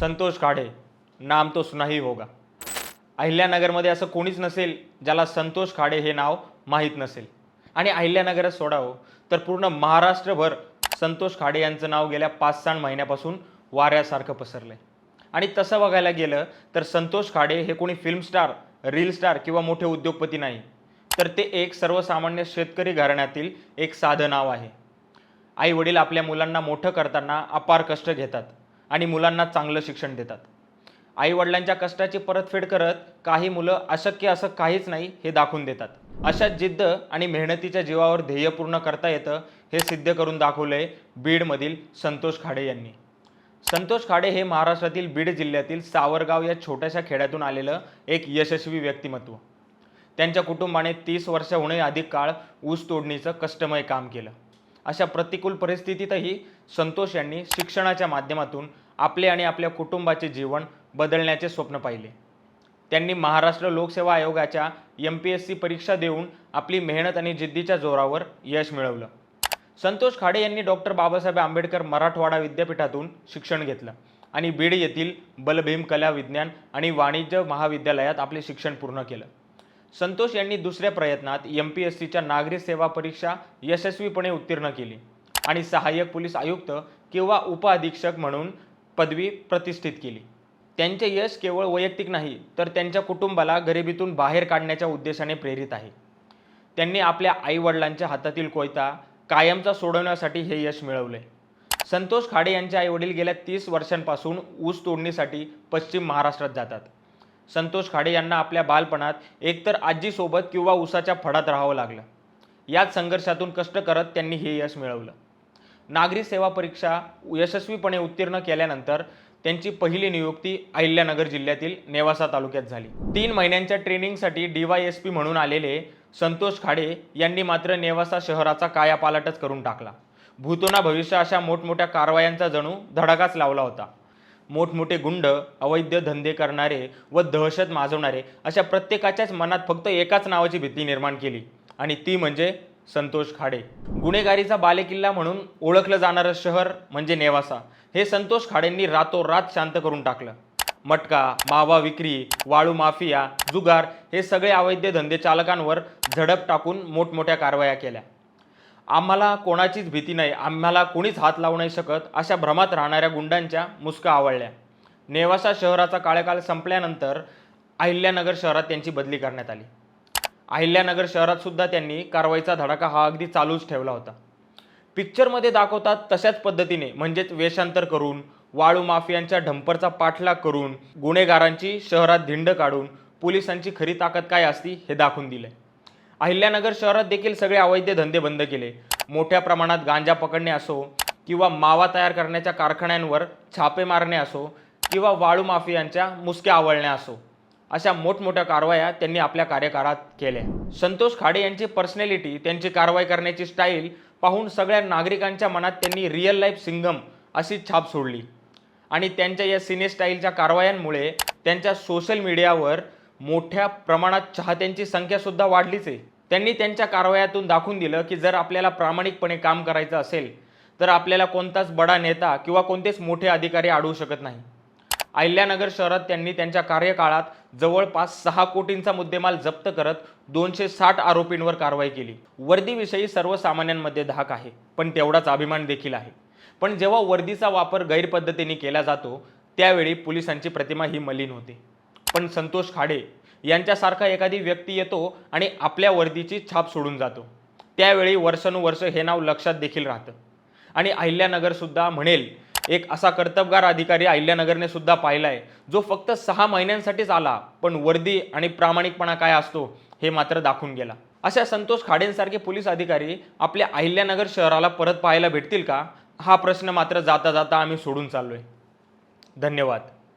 संतोष खाडे नाम तो सुनाही होगा. अहिल्यानगरमध्ये असं कोणीच नसेल ज्याला संतोष खाडे हे नाव माहीत नसेल. आणि अहिल्यानगरच सोडावं हो. तर पूर्ण महाराष्ट्रभर संतोष खाडे यांचं नाव गेल्या पाच सहा महिन्यापासून वाऱ्यासारखं पसरलं आहे आणि तसं बघायला गेलं तर संतोष खाडे हे कोणी फिल्म स्टार रील स्टार किंवा मोठे उद्योगपती नाही. तर ते एक सर्वसामान्य शेतकरी घराण्यातील एक साधं नाव आहे. आई वडील आपल्या मुलांना मोठं करताना अपार कष्ट घेतात. आणि मुलांना चांगलं शिक्षण देतात. आईवडिलांच्या कष्टाची परतफेड करत काही मुलं अशक्य असं काहीच नाही हे दाखवून देतात. अशा जिद्द आणि मेहनतीच्या जीवावर ध्येय पूर्ण करता येतं हे सिद्ध करून दाखवलंय बीडमधील संतोष खाडे यांनी. संतोष खाडे हे महाराष्ट्रातील बीड जिल्ह्यातील सावरगाव या छोट्याशा खेड्यातून आलेलं एक यशस्वी व्यक्तिमत्व. त्यांच्या कुटुंबाने तीस वर्षाहूनही अधिक काळ ऊस तोडणीचं कष्टमय काम केलं. अशा प्रतिकूल परिस्थितीतही संतोष यांनी शिक्षणाच्या माध्यमातून आपले आणि आपल्या कुटुंबाचे जीवन बदलण्याचे स्वप्न पाहिले. त्यांनी महाराष्ट्र लोकसेवा आयोगाच्या एम पी एस सी परीक्षा देऊन आपली मेहनत आणि जिद्दीच्या जोरावर यश मिळवलं. संतोष खाडे यांनी डॉक्टर बाबासाहेब आंबेडकर मराठवाडा विद्यापीठातून शिक्षण घेतलं आणि बीड येथील बलभीम कला विज्ञान आणि वाणिज्य महाविद्यालयात आपले शिक्षण पूर्ण केलं. संतोष यांनी दुसऱ्या प्रयत्नात एम पी एस सीच्या नागरी सेवा परीक्षा यशस्वीपणे उत्तीर्ण केली आणि सहाय्यक पोलीस आयुक्त किंवा उपअधीक्षक म्हणून पदवी प्रतिष्ठित केली. त्यांचे यश केवळ वैयक्तिक नाही तर त्यांच्या कुटुंबाला गरिबीतून बाहेर काढण्याच्या उद्देशाने प्रेरित आहे. त्यांनी आपल्या आईवडिलांच्या हातातील कोयता कायमचा सोडवण्यासाठी हे यश मिळवले. संतोष खाडे यांचे आईवडील गेल्या तीस वर्षांपासून ऊस तोडणीसाठी पश्चिम महाराष्ट्रात जातात. संतोष खाडे यांना आपल्या बालपणात एकतर आजीसोबत किंवा उसाच्या फडात राहावं लागलं. याच संघर्षातून कष्ट करत त्यांनी हे यश मिळवलं. नागरी सेवा परीक्षा यशस्वीपणे उत्तीर्ण केल्यानंतर त्यांची पहिली नियुक्ती अहिल्यानगर जिल्ह्यातील नेवासा तालुक्यात झाली. तीन महिन्यांच्या ट्रेनिंगसाठी डीवायएसपी पी म्हणून आलेले संतोष खाडे यांनी मात्र नेवासा शहराचा कायापालटच करून टाकला. भूतोना भविष्य अशा मोठमोठ्या कारवायांचा जणू धडाकाच लावला होता. मोठमोठे गुंड अवैध धंदे करणारे व दहशत माजवणारे अशा प्रत्येकाच्याच मनात फक्त एकाच नावाची भीती निर्माण केली आणि ती म्हणजे संतोष खाडे. गुन्हेगारीचा बालेकिल्ला म्हणून ओळखलं जाणारं शहर म्हणजे नेवासा. हे संतोष खाडेंनी रातोरात शांत करून टाकलं. मटका मावा विक्री वाळू माफिया जुगार हे सगळे अवैध धंदे चालकांवर झडप टाकून मोठमोठ्या कारवाया केल्या. आम्हाला कोणाचीच भीती नाही आम्हाला कोणीच हात लावू नाही शकत अशा भ्रमात राहणाऱ्या गुंडांच्या मुसका आवडल्या नेवासा शहराचा काळेकाळ संपल्यानंतर अहिल्यानगर शहरात त्यांची बदली करण्यात आली. अहिल्यानगर शहरात सुद्धा त्यांनी कारवाईचा धडाका हा अगदी चालूच ठेवला होता. पिक्चरमध्ये दाखवतात तशाच पद्धतीने म्हणजेच वेषांतर करून वाळू माफियांच्या ढंपरचा पाठलाग करून गुन्हेगारांची शहरात धिंड काढून पोलिसांची खरी ताकद काय असती हे दाखवून दिलंय. अहिल्यानगर शहरात देखील सगळे अवैध धंदे बंद केले. मोठ्या प्रमाणात गांजा पकडणे असो किंवा मावा तयार करण्याच्या कारखान्यांवर छापे मारणे असो किंवा वाळू माफियांच्या मुसक्या आवळण्या असो अशा मोठमोठ्या कारवाया त्यांनी आपल्या कार्यकाळात केल्या. संतोष खाडे यांची पर्सनॅलिटी त्यांची कारवाई करण्याची स्टाईल पाहून सगळ्या नागरिकांच्या मनात त्यांनी रिअल लाईफ सिंगम अशी छाप सोडली. आणि त्यांच्या या सिने स्टाईलच्या कारवायांमुळे त्यांच्या सोशल मीडियावर मोठ्या प्रमाणात चाहत्यांची संख्यासुद्धा वाढलीच आहे. त्यांनी त्यांच्या कारवायातून दाखवून दिलं की जर आपल्याला प्रामाणिकपणे काम करायचं असेल तर आपल्याला कोणताच बडा नेता किंवा कोणतेच मोठे अधिकारी अडवू शकत नाही. अहिल्यानगर शहरात त्यांनी त्यांच्या कार्यकाळात जवळपास सहा कोटींचा मुद्देमाल जप्त करत दोनशे साठ आरोपींवर कारवाई केली. वर्दीविषयी सर्वसामान्यांमध्ये धाक आहे पण तेवढाच अभिमान देखील आहे. पण जेव्हा वर्दीचा वापर गैरपद्धतीने केला जातो त्यावेळी पोलिसांची प्रतिमा ही मलिन होते. पण संतोष खाडे यांच्यासारखा एखादी व्यक्ती येतो आणि आपल्या वर्दीची छाप सोडून जातो. त्यावेळी वर्षानुवर्ष हे नाव लक्षात देखील राहतं. आणि अहिल्यानगरसुद्धा म्हणेल एक असा कर्तबगार अधिकारी अहिल्यानगरने सुद्धा पाहिला आहे जो फक्त सहा महिन्यांसाठीच आला पण वर्दी आणि प्रामाणिकपणा काय असतो हे मात्र दाखवून गेला. अशा संतोष खाडेंसारखे पोलीस अधिकारी आपल्या अहिल्यानगर शहराला परत पाहायला भेटतील का? हा प्रश्न मात्र जाता जाता आम्ही सोडून चाललो आहे धन्यवाद.